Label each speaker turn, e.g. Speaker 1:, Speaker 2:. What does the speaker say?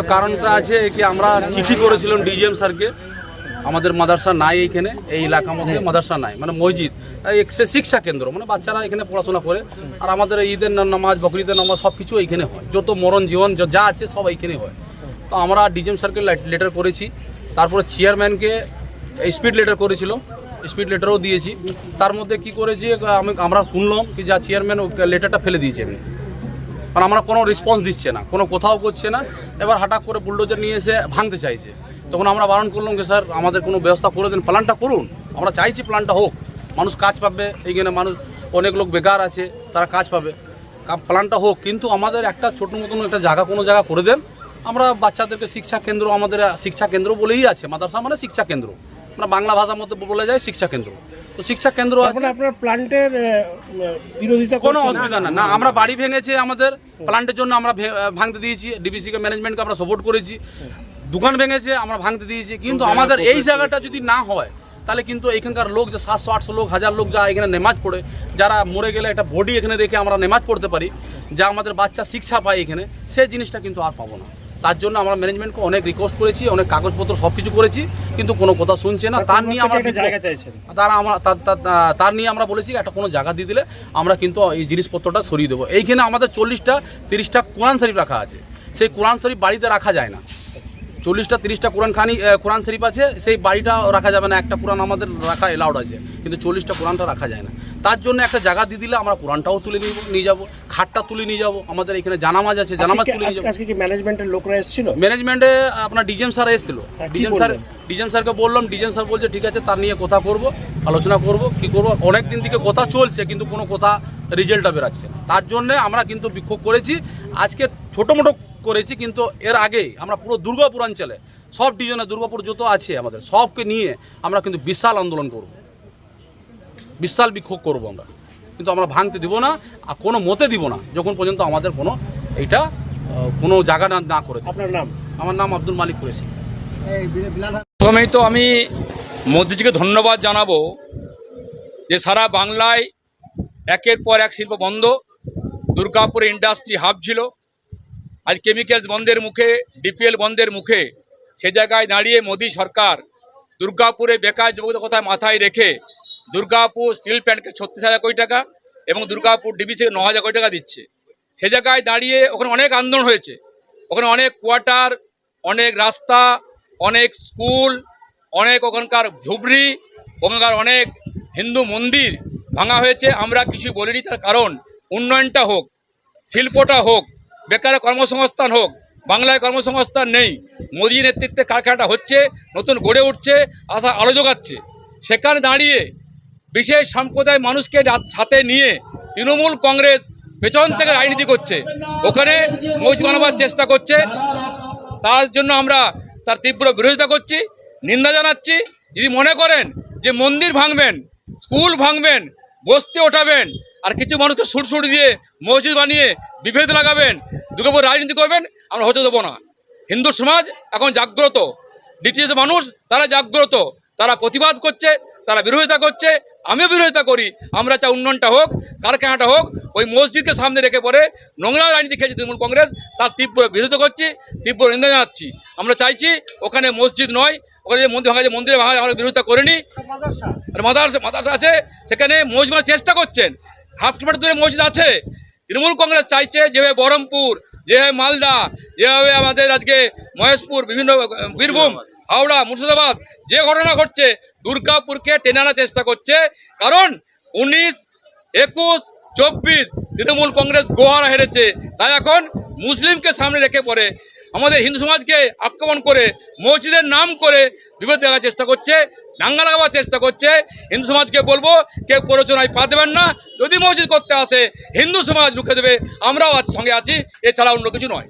Speaker 1: কারণটা আছে কি আমরা চিঠি করেছিলাম ডিজিএম স্যারকে। আমাদের মাদ্রাসা নাই এইখানে, এই এলাকার মধ্যে মাদ্রাসা নাই মানে মসজিদ। শিক্ষা কেন্দ্র মানে বাচ্চারা এখানে পড়াশোনা করে। আর আমাদের ঈদের নামাজ, বকরিদের নামাজ সব কিছু এইখানে হয়। যত মরণ জীবন, যা- আছে সব এইখানে হয়। তো আমরা ডিজিএম স্যারকে লেটার করেছি। তারপরে চেয়ারম্যানকে স্পিড লেটার করেছিল। স্পিড লেটারও দিয়েছি। তার মধ্যে কি করেছি, আমি আমরা শুনলাম কি যা চেয়ারম্যান লেটারটা ফেলে দিয়েছে। কারণ আমরা কোনো রেসপন্স দিচ্ছে না, কোনো কোথাও করছে না। এবার হঠাৎ করে বুলডোজার নিয়ে এসে ভাঙতে চাইছে। তখন আমরা বারণ করলাম যে, স্যার, আমাদের কোনো ব্যবস্থা করে দিন, প্ল্যানটা করুন। আমরা চাইছি প্ল্যানটা হোক। মানুষ কাজ পাবে এইখানে মানুষ, অনেক লোক বেকার আছে, তারা কাজ পাবে। প্ল্যানটা হোক, কিন্তু আমাদের একটা ছোট মতন একটা জায়গা, কোনো জায়গা করে দেন। আমরা বাচ্চাদেরকে শিক্ষা কেন্দ্র, আমাদের শিক্ষা কেন্দ্র বলেই আছে, মাদ্রাসা মানে শিক্ষা কেন্দ্র। মানে বাংলা ভাষার মধ্যে বলে যায় শিক্ষা কেন্দ্র। তো শিক্ষা কেন্দ্র আছে।
Speaker 2: আপনার প্লান্টের বিরোধিতা
Speaker 1: কোনো অসুবিধা না না আমরা বাড়ি ভেঙেছে আমাদের প্লান্টের জন্য আমরা ভাঙতে দিয়েছি ডিবিসিকে ম্যানেজমেন্টকে আমরা সাপোর্ট করেছি। দোকান ভেঙেছে আমরা ভাঙতে দিয়েছি কিন্তু আমাদের এই জায়গাটা যদি না হয় তাহলে কিন্তু এখানকার লোক যে সাতশো আটশো লোক হাজার লোক যা এখানে নেমাজ পড়ে যারা মরে গেলে একটা বডি এখানে রেখে আমরা নেমাজ পড়তে পারি যা আমাদের বাচ্চা শিক্ষা পায় এখানে সেই জিনিসটা কিন্তু আর পাবো না। তার জন্য আমরা ম্যানেজমেন্টকে অনেক রিকোয়েস্ট করেছি অনেক কাগজপত্র সব কিছু করেছি কিন্তু কোনো কথা শুনছে না। তার নিয়ে আমরা
Speaker 2: জায়গা চাইছেন?
Speaker 1: তারা আমরা তার নিয়ে আমরা বলেছি একটা কোনো জায়গা দিয়ে দিলে আমরা কিন্তু এই জিনিসপত্রটা সরিয়ে দেবো। এইখানে আমাদের চল্লিশটা তিরিশটা কোরআন শরীফ রাখা আছে। সেই কোরআন শরীফ বাড়িতে রাখা যায় না। চল্লিশটা তিরিশটা কোরআন খানি কোরআন শরীফ আছে সেই বাড়িটা রাখা যাবে না। একটা কোরআন আমাদের রাখা এলাউড আছে। কিন্তু চল্লিশটা কোরআনটা রাখা যায় না। তার জন্য একটা জায়গা দিয়ে দিলে আমরা কোরআনটাও তুলে নিয়ে নিয়ে যাব খাটটা তুলে নিয়ে যাব আমাদের এখানে জানামাজ আছে জানামাজ তুলে নিয়ে যাব।
Speaker 2: আজকে কি ম্যানেজমেন্টের লোকরা এসেছিল?
Speaker 1: ম্যানেজমেন্টে আপনার ডিজেম স্যার এসেছিল।
Speaker 2: হ্যাঁ,
Speaker 1: ডিজেম স্যার ডিজেম স্যারকে বললাম ডিজেম স্যার বলছে ঠিক আছে তার নিয়ে কথা করব আলোচনা করব কি করব? অনেক দিন থেকে কথা চলছে কিন্তু কোনো কথা রেজাল্টটা বেরাচ্ছে তার জন্যে আমরা কিন্তু বিক্ষোভ করেছি। আজকে ছোটো মোটো করেছি কিন্তু এর আগে আমরা পুরো দুর্গাপুর অঞ্চলে সব ডিজনে দুর্গাপুর যত আছে আমাদের সবকে নিয়ে আমরা কিন্তু বিশাল আন্দোলন করব। বিশাল বিক্ষোভ করব আমরা। কিন্তু আমরা ভাঙতে দিব না আর কোনো মতে দিব না যখন পর্যন্ত আমাদের কোনো এইটা আহ, কোনো জায়গা না না করে
Speaker 2: আপনার নাম?
Speaker 1: আমার নাম আব্দুল মালিক কুরেশি।
Speaker 3: প্রথমেই তো আমি মোদিজিকে ধন্যবাদ জানাব যে সারা বাংলায় একের পর এক শিল্প বন্ধ দুর্গাপুরে ইন্ডাস্ট্রি হাব ছিল। আজ কেমিক্যালস বন্ধের মুখে ডিপিএল বন্ধের মুখে সে জায়গায় দাঁড়িয়ে মোদী সরকার দুর্গাপুরে বেকার যুবকদের কথা মাথায় রেখে দুর্গাপুর স্টিল প্ল্যান্টকে ছত্রিশ হাজার কোটি টাকা এবং দুর্গাপুর ডিবিসিকে ন হাজার কোটি টাকা দিচ্ছে। সে জায়গায় দাঁড়িয়ে ওখানে অনেক আন্দোলন হয়েছে। ওখানে অনেক কোয়ার্টার অনেক রাস্তা, অনেক স্কুল অনেক ওখানকার ঝুবড়ি ওখানকার অনেক হিন্দু মন্দির ভাঙা হয়েছে। আমরা কিছু বলিনি তার কারণ উন্নয়নটা হোক, শিল্পটা হোক, বেকার কর্মসংস্থান হোক, বাংলায় কর্মসংস্থান নেই মোদী নেতৃত্বে কারখানাটা হচ্ছে, নতুন গড়ে উঠছে, আশা আলো যোগাচ্ছে। সেখানে দাঁড়িয়ে বিশেষ সম্প্রদায় মানুষকে সাথে নিয়ে তৃণমূল কংগ্রেস পেছন থেকে রাজনীতি করছে। ওখানে বানাবার চেষ্টা করছে। তার জন্য আমরা তার তীব্র বিরোধিতা করছি, নিন্দা জানাচ্ছি। যদি মনে করেন যে মন্দির ভাঙবেন, স্কুল ভাঙবেন, বস্তি ওঠাবেন, আর কিছু মানুষকে সুরসুর দিয়ে মসজিদ বানিয়ে বিভেদ লাগাবেন, দুর্গাপুর রাজনীতি করবেন, আমরা হতে দেবো না। হিন্দু সমাজ এখন জাগ্রত। ডিটিএস মানুষ তারা জাগ্রত। তারা প্রতিবাদ করছে, তারা বিরোধিতা করছে। আমিও বিরোধিতা করি। আমরা চাই উন্নয়নটা হোক, কারখানাটা হোক, ওই মসজিদকে সামনে রেখে পরে নোংরা রাজনীতি খেয়েছে তৃণমূল কংগ্রেস, তার তীব্র বিরোধিতা করছি, তীব্র নিন্দা জানাচ্ছি। আমরা চাইছি ওখানে মসজিদ নয়, ওখানে যে মন্দির, ভাঙা যে মন্দিরে ভাঙা, আমরা বিরোধিতা করিনি। আর মাদার্স মাদার্স আছে, সেখানে মসজিদ চেষ্টা করছেন। হাফ কিলোমিটার দূরে মসজিদ আছে। তৃণমূল কংগ্রেস চাইছে যেভাবে বহরমপুর, যেভাবে মালদা, যেভাবে আমাদের আজকে মহেশপুর, বিভিন্ন, বীরভূম, হাওড়া, মুর্শিদাবাদ, যে ঘটনা ঘটছে দুর্গাপুরকে টেনে আনার চেষ্টা করছে। কারণ উনিশ, একুশ, চব্বিশ তৃণমূল কংগ্রেস গোহারা হেরেছে। তাই এখন মুসলিমকে সামনে রেখে পড়ে। আমাদের হিন্দু সমাজকে আক্রমণ করে, মসজিদের নাম করে বিভেদ দেওয়ার চেষ্টা করছে, দাঙ্গা লাগাবার চেষ্টা করছে। হিন্দু সমাজকে বলব, কেউ প্ররোচনায় পা দেবেন না। যদি মসজিদ করতে আসে, হিন্দু সমাজ লুকে দেবে। আমরাও আজ সঙ্গে আছি, এছাড়া অন্য কিছু নয়।